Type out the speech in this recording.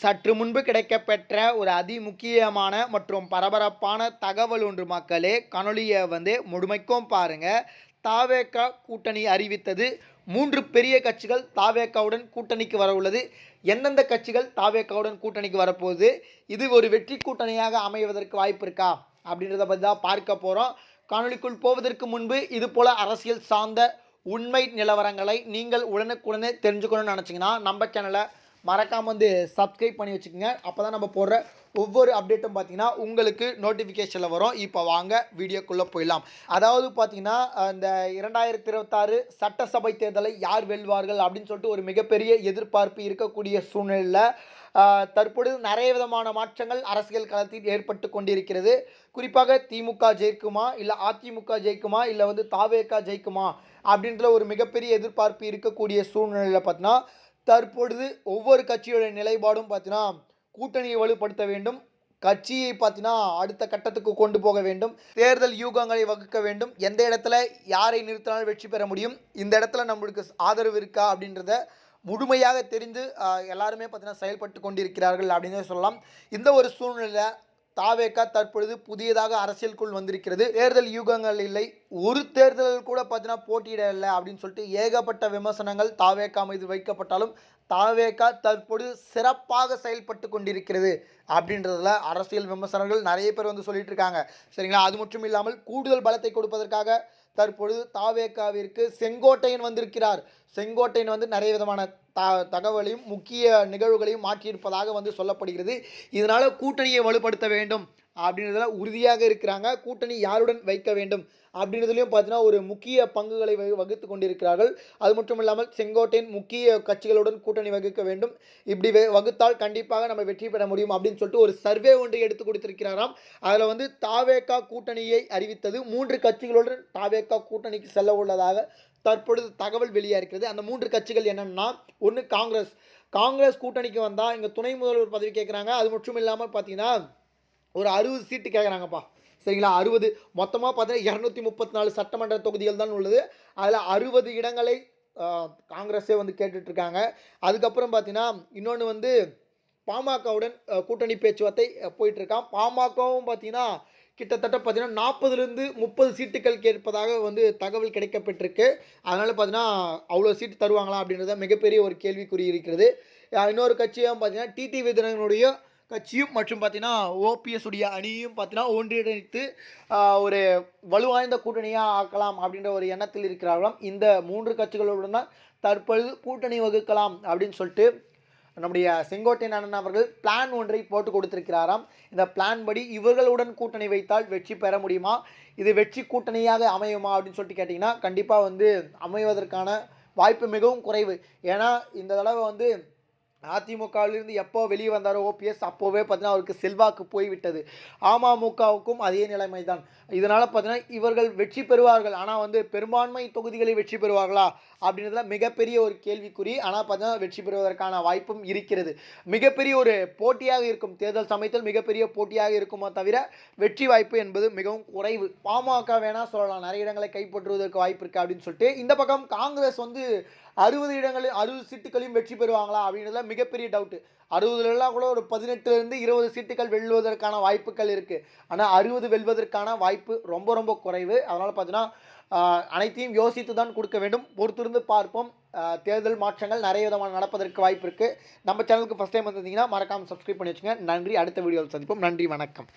சற்று முன்பு கிடைக்கப்பெற்ற ஒரு அதி முக்கியமான மற்றும் பரபரப்பான தகவல் ஒன்று மக்களே. காணொலியை வந்து முழுமைக்கும் பாருங்க. தாவேக்கா கூட்டணி அறிவித்தது. மூன்று பெரிய கட்சிகள் தாவேக்காவுடன் கூட்டணிக்கு வர உள்ளது. எந்தெந்த கட்சிகள் தாவேக்காவுடன் கூட்டணிக்கு வரப்போகுது? இது ஒரு வெற்றி கூட்டணியாக அமைவதற்கு வாய்ப்பு இருக்கா? அப்படின்றத பற்றி தான் பார்க்க போகிறோம் காணொலிக்குள் போவதற்கு முன்பு இது போல் அரசியல் சார்ந்த உண்மை நிலவரங்களை நீங்கள் உடனுக்குடனே தெரிஞ்சுக்கணும்னு நினச்சிங்கன்னா நம்ம சேனலை மறக்காமல் வந்து சப்ஸ்கிரைப் பண்ணி வச்சுக்கோங்க. அப்போ தான் நம்ம போடுற ஒவ்வொரு அப்டேட்டும் பார்த்தீங்கன்னா உங்களுக்கு நோட்டிஃபிகேஷனில் வரும். இப்போ வாங்க வீடியோக்குள்ளே போயிடலாம். அதாவது பார்த்தீங்கன்னா இந்த இரண்டாயிரத்தி இருபத்தாறு சட்டசபை தேர்தலை யார் வெல்வார்கள் அப்படின்னு சொல்லிட்டு ஒரு மிகப்பெரிய எதிர்பார்ப்பு இருக்கக்கூடிய சூழ்நிலையில் தற்பொழுது நிறைய விதமான மாற்றங்கள் அரசியல் களத்தில் ஏற்பட்டு கொண்டிருக்கிறது. குறிப்பாக திமுக ஜெயிக்குமா இல்லை அதிமுக ஜெயிக்குமா இல்லை வந்து தாவேக்கா ஜெயிக்குமா அப்படின்ற ஒரு மிகப்பெரிய எதிர்பார்ப்பு இருக்கக்கூடிய சூழ்நிலையில் பார்த்தீங்கன்னா தற்பொழுது ஒவ்வொரு கட்சியோட நிலைப்பாடும் பார்த்தீங்கன்னா கூட்டணியை வலுப்படுத்த வேண்டும். கட்சியை பார்த்தீங்கன்னா அடுத்த கட்டத்துக்கு கொண்டு போக வேண்டும். தேர்தல் யூகங்களை வகுக்க வேண்டும். எந்த இடத்துல யாரை நிறுத்தினாலும் வெற்றி பெற முடியும். இந்த இடத்துல நம்மளுக்கு ஆதரவு இருக்கா அப்படின்றத முழுமையாக தெரிந்து எல்லாருமே பார்த்தீங்கன்னா செயல்பட்டு கொண்டிருக்கிறார்கள் அப்படின்னு சொல்லலாம். இந்த ஒரு சூழ்நிலையில் தாவேக்கா தற்பொழுது புதியதாக அரசியலுக்குள் வந்திருக்கிறது. தேர்தல் யூகங்கள் இல்லை. ஒரு தேர்தல் கூட பார்த்தீங்கன்னா போட்டியிட இல்லை அப்படின்னு சொல்லிட்டு ஏகப்பட்ட விமர்சனங்கள் தாவேக்கா மீது வைக்கப்பட்டாலும் தாவேக்கா தற்பொழுது சிறப்பாக செயல்பட்டு கொண்டிருக்கிறது அப்படின்றதுல அரசியல் விமர்சனங்கள் நிறைய பேர் வந்து சொல்லிட்டு இருக்காங்க. சரிங்களா? அது மட்டும் இல்லாமல் கூடுதல் பலத்தை கொடுப்பதற்காக தற்பொழுது தாவேக்காவிற்கு செங்கோட்டையன் வந்திருக்கிறார். செங்கோட்டையன் வந்து நிறைய விதமான த தகவலையும் முக்கிய நிகழ்வுகளையும் மாற்றியிருப்பதாக வந்து சொல்லப்படுகிறது. இதனால் கூட்டணியை வலுப்படுத்த வேண்டும் அப்படின்றதுல உறுதியாக இருக்கிறாங்க. கூட்டணி யாருடன் வைக்க வேண்டும் அப்படின்றதுலையும் பார்த்தீங்கன்னா ஒரு முக்கிய பங்குகளை வகி வகுத்து கொண்டிருக்கிறார்கள். அது மட்டும் இல்லாமல் செங்கோட்டையின் முக்கிய கட்சிகளுடன் கூட்டணி வகுக்க வேண்டும். இப்படி வகுத்தால் கண்டிப்பாக நம்ம வெற்றி பெற முடியும் அப்படின்னு சொல்லிட்டு ஒரு சர்வே ஒன்றை எடுத்து கொடுத்திருக்கிறாராம். அதில் வந்து தாவேக்கா கூட்டணியை அறிவித்தது மூன்று கட்சிகளுடன் தாவேக்கா கூட்டணிக்கு செல்ல உள்ளதாக தற்பொழுது தகவல் வெளியாக இருக்கிறது. அந்த மூன்று கட்சிகள் என்னென்னா ஒன்று காங்கிரஸ். காங்கிரஸ் கூட்டணிக்கு வந்தால் இங்கே துணை முதல்வர் பதவி கேட்குறாங்க அது மட்டும் இல்லாமல் பார்த்தீங்கன்னா ஒரு அறுபது சீட்டு கேட்குறாங்கப்பா சரிங்களா? அறுபது. மொத்தமாக பார்த்தீங்கன்னா இரநூத்தி முப்பத்தி நாலு சட்டமன்ற தொகுதிகள் தான் உள்ளது. அதில் அறுபது இடங்களை காங்கிரஸே வந்து கேட்டுட்ருக்காங்க. அதுக்கப்புறம் பார்த்தீங்கன்னா இன்னொன்று வந்து பாமகவுடன் கூட்டணி பேச்சுவார்த்தை போயிட்டுருக்கான் பாமகவும் பார்த்தீங்கன்னா கிட்டத்தட்ட பார்த்தீங்கன்னா நாற்பதுலேருந்து முப்பது சீட்டுகள் கேட்பதாக வந்து தகவல் கிடைக்கப்பட்டிருக்கு. அதனால் பார்த்தீங்கன்னா அவ்வளோ சீட்டு தருவாங்களா அப்படின்றத மிகப்பெரிய ஒரு கேள்விக்குறி இருக்கிறது. இன்னொரு கட்சியாக பார்த்தீங்கன்னா டிடி விதனனுடைய கட்சியும் மற்றும் பார்த்தீங்கன்னா ஓபிஎஸ் உடைய அணியும் பார்த்தீங்கன்னா ஒன்றிணைத்து ஒரு வலுவாய்ந்த கூட்டணியாக ஆக்கலாம் அப்படின்ற ஒரு எண்ணத்தில் இருக்கிறார்களாம் இந்த மூன்று கட்சிகளுடன் தான் தற்பொழுது கூட்டணி வகுக்கலாம் அப்படின்னு சொல்லிட்டு நம்முடைய செங்கோட்டையன் அண்ணன் அவர்கள் பிளான் ஒன்றை போட்டு கொடுத்திருக்கிறாராம். இந்த பிளான் படி இவர்களுடன் கூட்டணி வைத்தால் வெற்றி பெற முடியுமா? இது வெற்றி கூட்டணியாக அமையுமா அப்படின்னு சொல்லிட்டு கேட்டிங்கன்னா கண்டிப்பாக வந்து அமைவதற்கான வாய்ப்பு மிகவும் குறைவு. ஏன்னா இந்த தடவை வந்து அதிமுகவிலிருந்து எப்போ வெளியே வந்தாரோ ஓபிஎஸ் அப்போவே பார்த்தீங்கன்னா அவருக்கு செல்வாக்கு போய்விட்டது. அமமுகவுக்கும் அதே நிலைமை தான் இதனால் பார்த்தீங்கன்னா இவர்கள் வெற்றி பெறுவார்கள். ஆனால் வந்து பெரும்பான்மை தொகுதிகளில் வெற்றி பெறுவார்களா அப்படின்றதுல மிகப்பெரிய ஒரு கேள்விக்குறி. ஆனால் பார்த்தீங்கன்னா வெற்றி பெறுவதற்கான வாய்ப்பும் இருக்கிறது. மிகப்பெரிய ஒரு போட்டியாக இருக்கும். தேர்தல் சமயத்தில் மிகப்பெரிய போட்டியாக இருக்குமோ தவிர வெற்றி வாய்ப்பு என்பது மிகவும் குறைவு. பாமக வேணால் சொல்லலாம். நிறைய இடங்களை கைப்பற்றுவதற்கு வாய்ப்பு இருக்குது அப்படின்னு சொல்லிட்டு இந்த பக்கம் காங்கிரஸ் வந்து அறுபது இடங்களில் அறுபது சீட்டுகளையும் வெற்றி பெறுவாங்களா அப்படின்றதுல மிகப்பெரிய டவுட்டு அறுபதுலலாம் கூட ஒரு பதினெட்டுலேருந்து இருபது சீட்டுகள் வெல்வதற்கான வாய்ப்புகள் இருக்குது ஆனால் அறுபது வெல்வதற்கான வாய்ப்பு ரொம்ப ரொம்ப குறைவு. அதனால் பார்த்தீங்கன்னா அனைத்தையும் யோசித்து தான் கொடுக்க வேண்டும். பொறுத்திருந்து பார்ப்போம். தேர்தல் மாற்றங்கள் நிறைய விதமான நடப்பதற்கு வாய்ப்பு இருக்குது நம்ம சேனலுக்கு ஃபஸ்ட் டைம் வந்திருந்தீங்கன்னா மறக்காமல் சப்ஸ்கிரைப் பண்ணி வச்சுங்க நன்றி. அடுத்த வீடியோவில் சந்திப்போம். நன்றி. வணக்கம்.